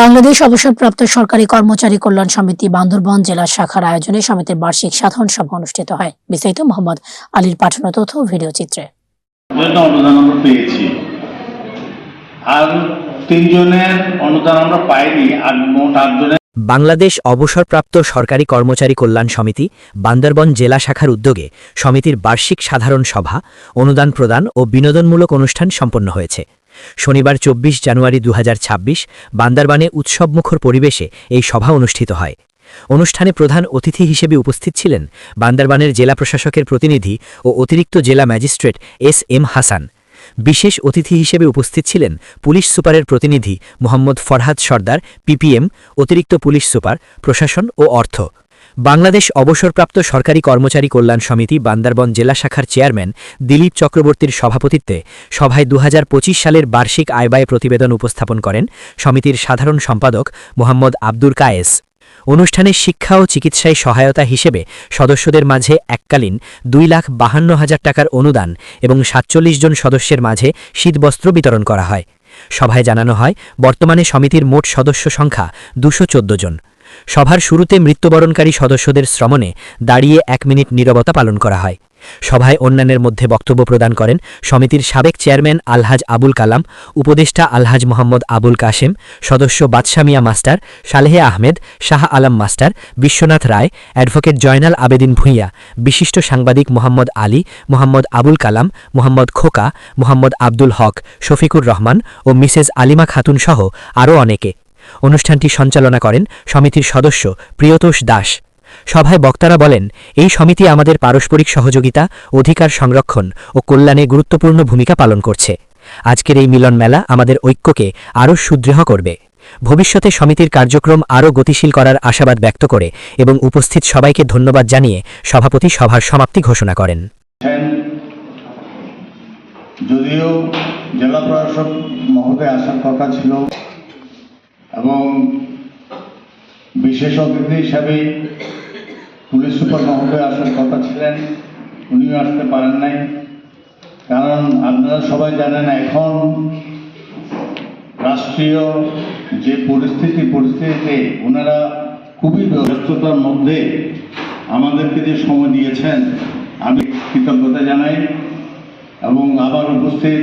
বাংলাদেশ অবসরপ্রাপ্ত সরকারি কর্মচারী কল্যাণ সমিতি বান্দরবন জেলা শাখার আয়োজনে সমিতির বার্ষিক সাধারণ সভা অনুষ্ঠিত হয়। বিস্তারিত মোহাম্মদ আলীর পাঠানো তথ্য ভিডিও চিত্রে। অনুদান আমরা পেয়েছি। আর তিনজনের অনুদান আমরা পাইনি। আর মোট আটজনের বাংলাদেশ অবসরপ্রাপ্ত সরকারি কর্মচারী কল্যাণ সমিতি বান্দরবন জেলা শাখার উদ্যোগে সমিতির বার্ষিক সাধারণ সভা অনুদান প্রদান ও বিনোদনমূলক অনুষ্ঠান সম্পন্ন হয়েছে। শনিবার চব্বিশ জানুয়ারি দু বান্দরবানে উৎসবমুখর পরিবেশে এই সভা অনুষ্ঠিত হয়। অনুষ্ঠানে প্রধান অতিথি হিসেবে উপস্থিত ছিলেন বান্দারবানের জেলা প্রশাসকের প্রতিনিধি ও অতিরিক্ত জেলা ম্যাজিস্ট্রেট এস এম হাসান। বিশেষ অতিথি হিসেবে উপস্থিত ছিলেন পুলিশ সুপারের প্রতিনিধি মোহাম্মদ ফরহাদ সর্দার পিপিএম অতিরিক্ত পুলিশ সুপার, প্রশাসন ও অর্থ। বাংলাদেশ অবসরপ্রাপ্ত সরকারি কর্মচারী কল্যাণ সমিতি বান্দারবন জেলা শাখার চেয়ারম্যান দিলীপ চক্রবর্তীর সভাপতিত্বে সভায় দু হাজার পঁচিশ সালের বার্ষিক আয়ব্যয় প্রতিবেদন উপস্থাপন করেন সমিতির সাধারণ সম্পাদক মোহাম্মদ আব্দুর কায়েস। অনুষ্ঠানে শিক্ষা ও চিকিৎসায় সহায়তা হিসেবে সদস্যদের মাঝে এককালীন দুই লাখ বাহান্ন হাজার টাকার অনুদান এবং সাতচল্লিশ জন সদস্যের মাঝে শীতবস্ত্র বিতরণ করা হয়। সভায় জানানো হয়, বর্তমানে সমিতির মোট সদস্য সংখ্যা দুশো জন। সভার শুরুতে মৃত্যুবরণকারী সদস্যদের শ্রমণে দাঁড়িয়ে এক মিনিট নীরবতা পালন করা হয়। সভায় অন্যান্যের মধ্যে বক্তব্য প্রদান করেন সমিতির সাবেক চেয়ারম্যান আলহাজ আবুল কালাম, উপদেষ্টা আলহাজ মোহাম্মদ আবুল কাশেম, সদস্য Badshamia master Saleh Ahmed, Shah Alam master, Biswanath Roy, advocate Joynal Abedin Bhuiyan, বিশিষ্ট সাংবাদিক মোহাম্মদ আলী, মোহাম্মদ আবুল কালাম, মোহাম্মদ খোকা, মোহাম্মদ আব্দুল হক, শফিকুর রহমান ও মিসেস আলিমা খাতুন সহ আরও অনেকে। অনুষ্ঠানটি সঞ্চালনা করেন সমিতির সদস্য প্রিয়তোষ দাস। সভায় বক্তারা বলেন, এই সমিতি আমাদের পারস্পরিক সহযোগিতা, অধিকার সংরক্ষণ ও কল্যাণে গুরুত্বপূর্ণ ভূমিকা পালন করছে। আজকের এই মিলন মেলা আমাদের ঐক্যকে আরও সুদৃঢ় করবে। ভবিষ্যতে সমিতির কার্যক্রম আরও গতিশীল করার আশাবাদ ব্যক্ত করে এবং উপস্থিত সবাইকে ধন্যবাদ জানিয়ে সভাপতি সভার সমাপ্তি ঘোষণা করেন। যদিও জেলা প্রশাসক মহোদয় আসার কথা ছিল এবং বিশেষ অতিথি হিসাবে পুলিশ সুপার মহোদয় আসার কথা ছিলেন, উনিও আসতে পারেন নাই। কারণ আপনারা সবাই জানেন, এখন রাষ্ট্রীয় যে পরিস্থিতি, পরিস্থিতিতে ওনারা খুবই ব্যস্ততার মধ্যে আমাদেরকে যে সময় দিয়েছেন, আমি কৃতজ্ঞতা জানাই এবং আবার উপস্থিত